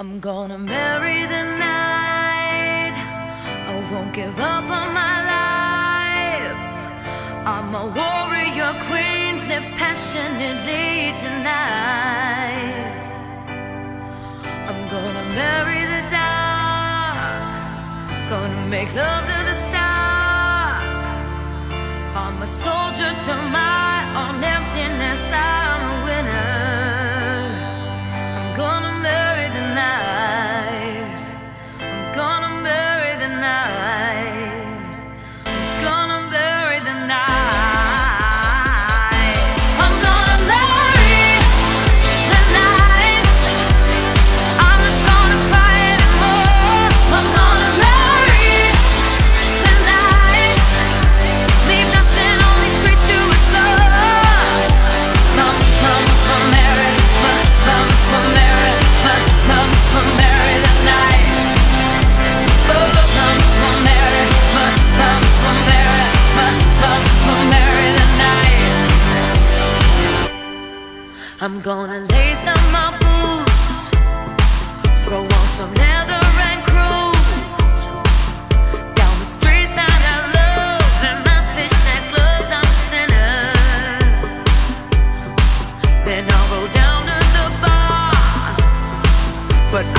I'm gonna marry the night. I won't give up on my life. I'm a warrior queen, live passionately tonight. I'm gonna marry the dark, gonna make love to the stark. I'm a soldier to my own emptiness.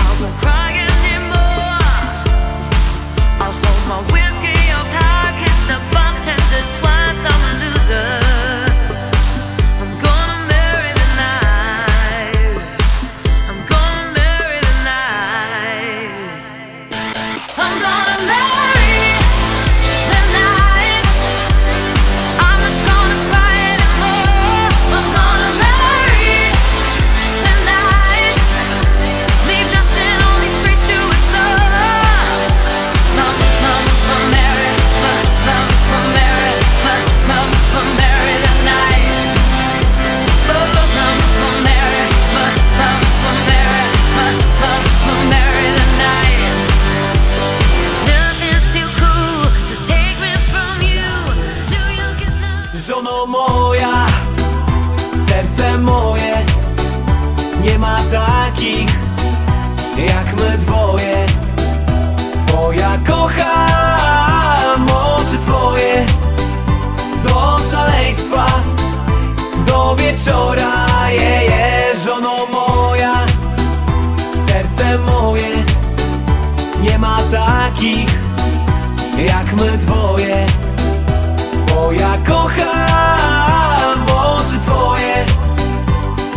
I won't cry anymore. I'll hold my takich jak my dwoje Bo ja kocham oczy twoje. Do szaleństwa, do wieczora je, je, żono moja Serce moje. Nie ma takich jak my dwoje Bo ja kocham oczy twoje.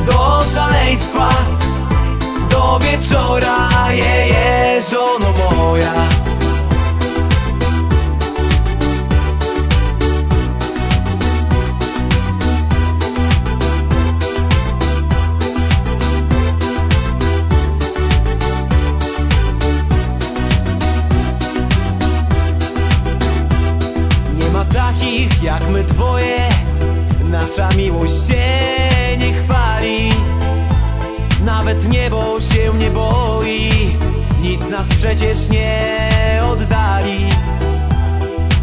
Do szaleństwa wieczora Je, je, żono moja. Nie ma takich jak my dwoje. Nasza miłość się nie chwali. Nawet niebo się nie boi Nic nas przecież nie oddali.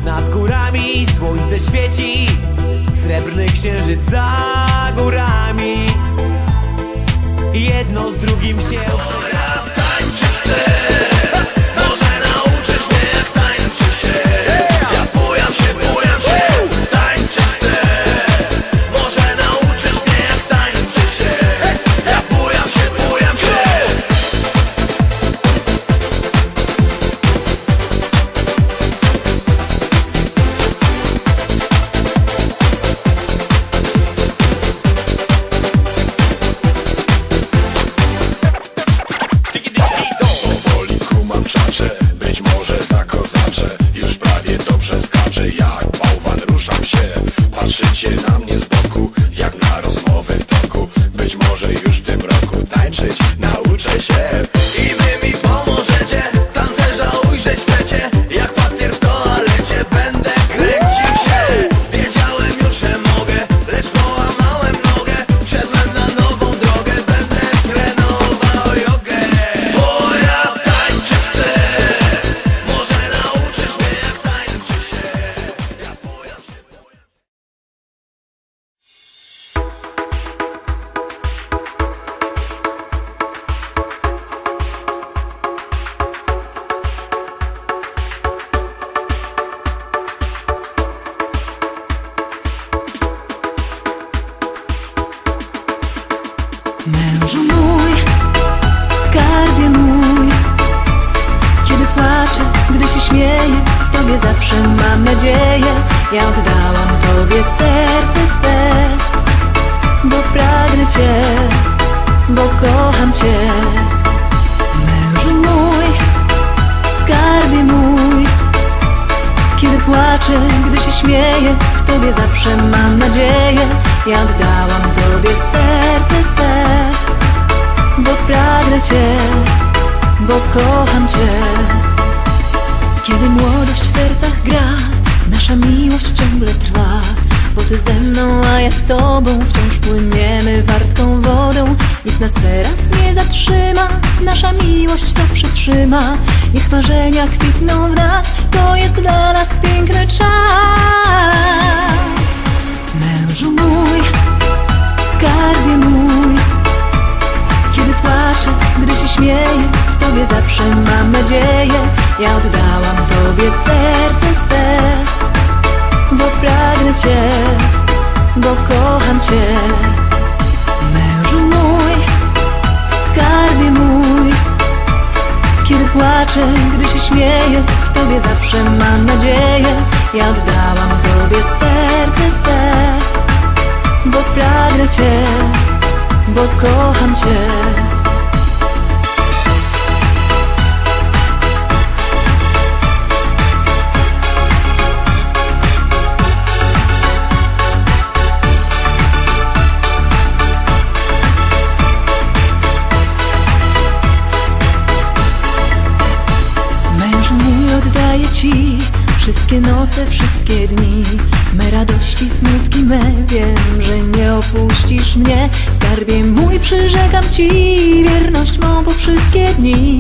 Nad górami słońce świeci Srebrny księżyc za górami. Jedno z drugim się obsera skacze Już prawie dobrze skacze Jak bałwan ruszam się. Patrzycie na mnie z skarbie mój. Kiedy płaczę, gdy się śmieję W Tobie zawsze mam nadzieję. Ja oddałam Tobie serce swe Bo pragnę Cię, bo kocham Cię. Mężu mój, skarbie mój Kiedy płaczę, gdy się śmieję W Tobie zawsze mam nadzieję. Ja oddałam Tobie serce swe Bo pragnę Cię, bo kocham Cię. Kiedy młodość w sercach gra Nasza miłość ciągle trwa Bo Ty ze mną, a ja z Tobą Wciąż płyniemy wartką wodą. Nic nas teraz nie zatrzyma Nasza miłość to przytrzyma. Niech marzenia kwitną w nas To jest dla nas piękny czas. Mężu mój, skarbie mój Kiedy płaczę, gdy się śmieję W Tobie zawsze mam nadzieję. Ja oddałam Tobie serce swe Bo pragnę Cię, bo kocham Cię. Mężu mój, skarbie mój. Kiedy płaczę, gdy się śmieję W Tobie zawsze mam nadzieję. Ja oddałam Tobie serce swe Bo pragnę Cię, bo kocham Cię Wszystkie noce, wszystkie dni. Me radości, smutki me Wiem, że nie opuścisz mnie. Skarbie mój, przyrzekam Ci. Wierność mą po wszystkie dni.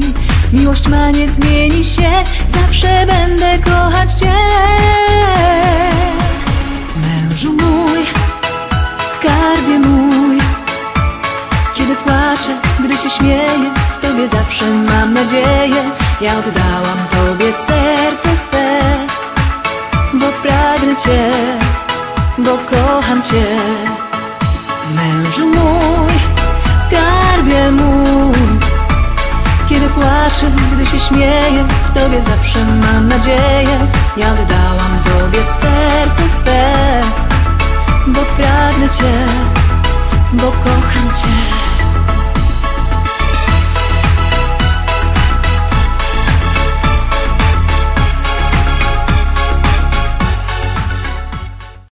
Miłość ma nie zmieni się. Zawsze będę kochać Cię. Mężu mój, skarbie mój. Kiedy płaczę, gdy się śmieję W Tobie zawsze mam nadzieję. Ja oddałam Tobie serce Bo pragnę Cię, bo kocham Cię. Mężu mój, skarbie mój Kiedy płaczę, gdy się śmieję W Tobie zawsze mam nadzieję. Ja oddałam Tobie serce swe Bo pragnę Cię, bo kocham Cię